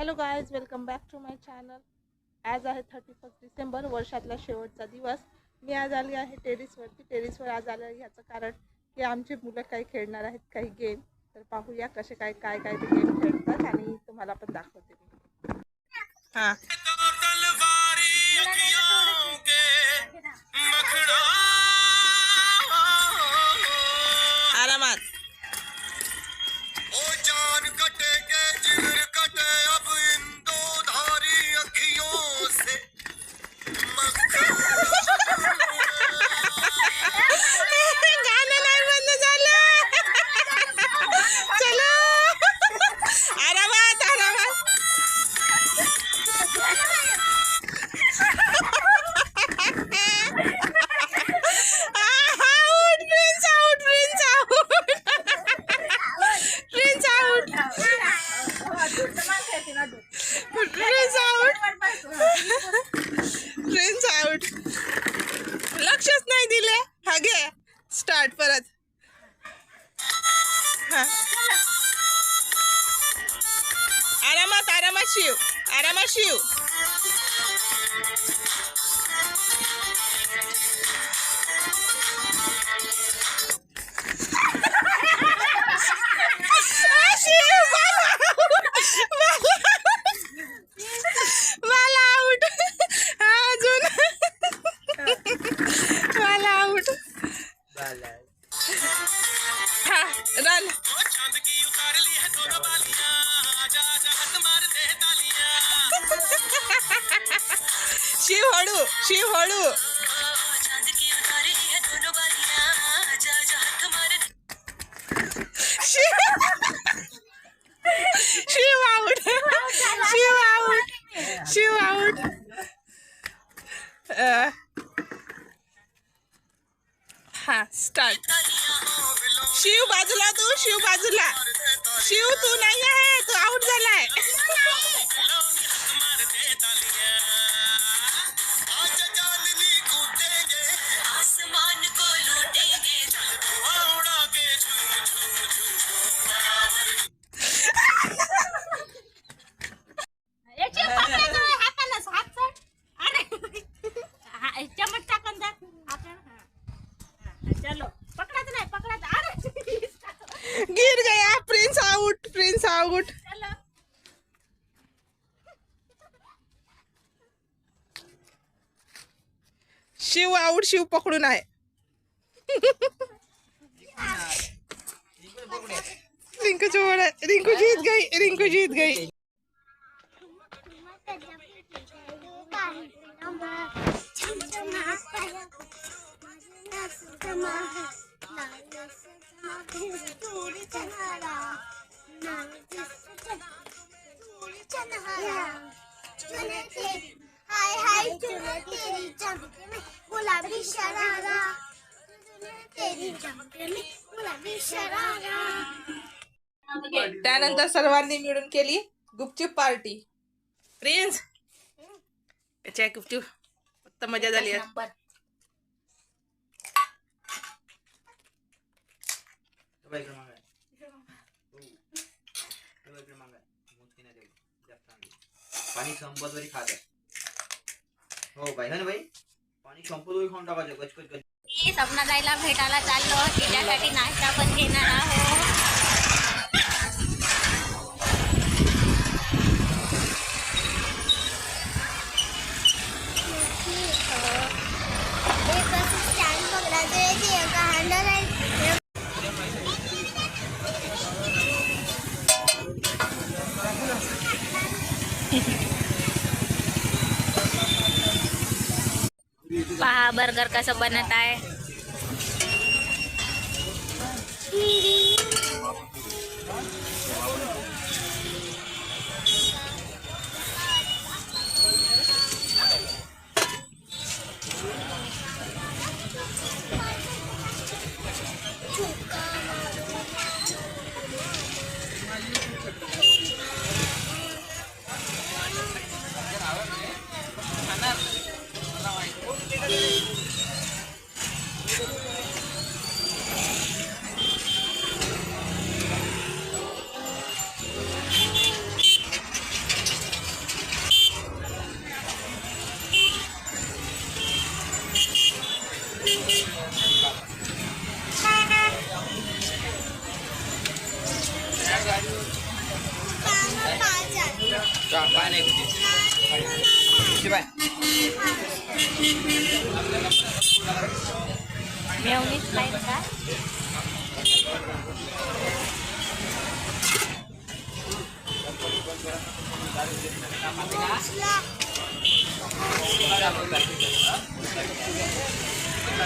Hello guys welcome back to my channel आज आहे thirty first December वर्षातला शेवटचा दिवस. मी आज आली आहे टेरिसवरती टेरिसवर आज आलं ह्याचं कारण की आमची मुलं काही खेळणार आहेत काही गेम तर पाहूया कसे काय काय काय ते गेम खेळतात आणि तुम्हाला पण दाखवते मी. हां. आरामात शिव शिव हळू चांद की उतार ली है दोनों बालियां आजा आजा हाथ मार Shiv Shiv out. Shiv out. Shiv out. हा स्टार्ट शिव बाजूला तू शिव बाजूला. शिव तू नाही आहे तू आउट झालाय. शिव आऊट शिव पकडून आहे. रिंकू जोड़ रिंकू जीत गई रिंकू जीत गई. हाय हाय चुने तेरी चमके में गुलाबी शरारा तेरी चमके में गुलाबी शरारा त्यानंतर सर्वांनी मिळून केली गुपचूप पार्टी प्रिन्स त्याची आहे गुपचूप फक्त मजा झाली पाणी संपत तरी खात हो बाई ना बाई पाणी संपत तरी खाऊन टाकायचं कचकच कच मी सपनाताईला भेटायला चाललो तिच्यासाठी नाश्ता पण घेणार आहोत. एक असं paha-burger ka sa banatay. Thank. पाय नाही कुठे पाय मेवणीच नाही का Thank you.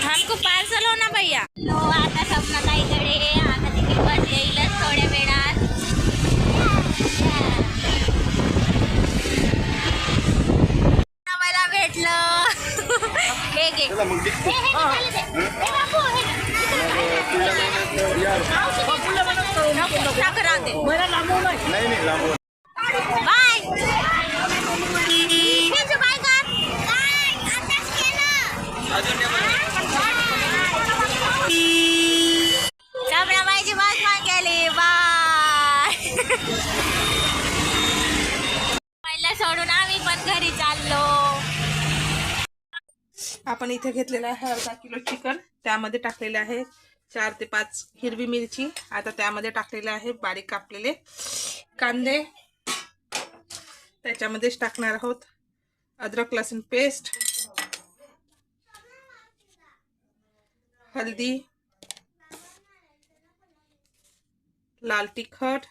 हमको पार्सल हो ना भैया। नो आता स्वप्नताईकडे आता तिकीट बस येईलच थोड्या वेळात. मला भेटलं. हे घे. टाक राहू आपण इथे घेतलेलं आहे अर्धा किलो चिकन. त्यामध्ये टाकलेले आहे चार ते पाच हिरवी मिरची. आता त्यामध्ये टाकलेले आहे बारीक कापलेले कांदे. त्याच्यामध्येच टाकणार आहोत अद्रक लसूण पेस्ट हल्दी लाल तिखट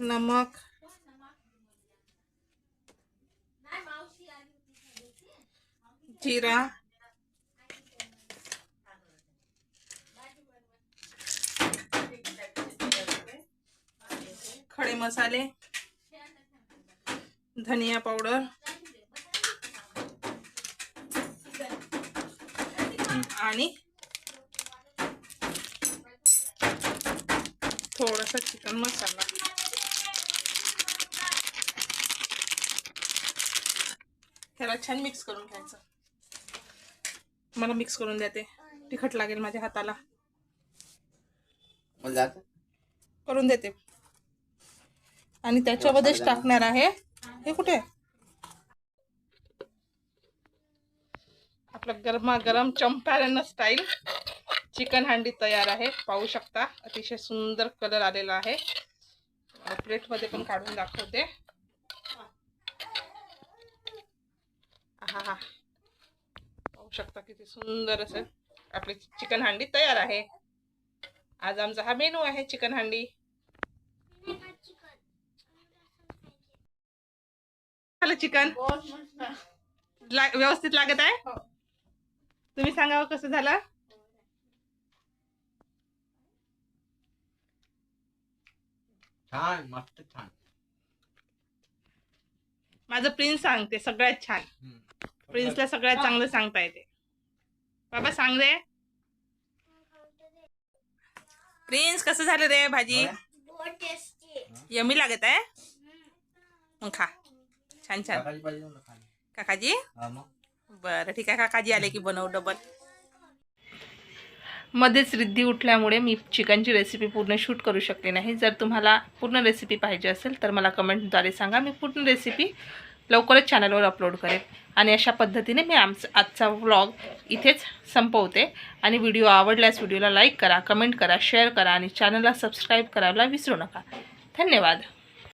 नमक जिरा खडे मसाले. धनिया पावडर. आणि थोडासा चिकन मसाला. ह्याला छान मिक्स करून घ्यायचं. मला मिक्स करून देते. तिखट लागेल माझ्या हाताला. करून देते. आणि त्याच्यामध्येच टाकणार आहे. हे कुठे? आपलं गरमागरम चंपारण स्टाईल चिकन हांडी तयार आहे. पाहू शकता. अतिशय सुंदर कलर आलेला आहे. प्लेटमध्ये पण काढून दाखवते हा हा पाहू शकता किती सुंदर असं. आपली चिकन हांडी तयार आहे. आज आमचा हा मेनू आहे चिकन हांडी. झालं चिकन? ला- व्यवस्थित लागत आहे? तुम्ही सांगावं कसं झालं? छान मस्त छान. माझं प्रिन्स सांगते सगळ्यात छान. प्रिन्सला सगळ्यात चांगलं सांगता येते. बाबा सांग रे. प्रिन्स कसं झालं रे भाजी? यमी लागत आहे? मग खा. छान छान. काकाजी? हा. बरं ठीक आहे. काकाजी आले की बनवू डबल. मध्येच रिद्धी उठल्यामुळे मी चिकनची रेसिपी पूर्ण शूट करू शकले नाही. जर तुम्हाला पूर्ण रेसिपी पाहिजे असेल तर मला कमेंटद्वारे सांगा. मी पूर्ण रेसिपी लवकरच चॅनलवर अपलोड करेन. आणि अशा पद्धतीने मी आमचा आजचा व्लॉग इथेच संपवते. आणि व्हिडिओ आवडल्यास व्हिडिओला लाईक करा कमेंट करा शेअर करा आणि चॅनलला सबस्क्राईब करायला विसरू नका. धन्यवाद.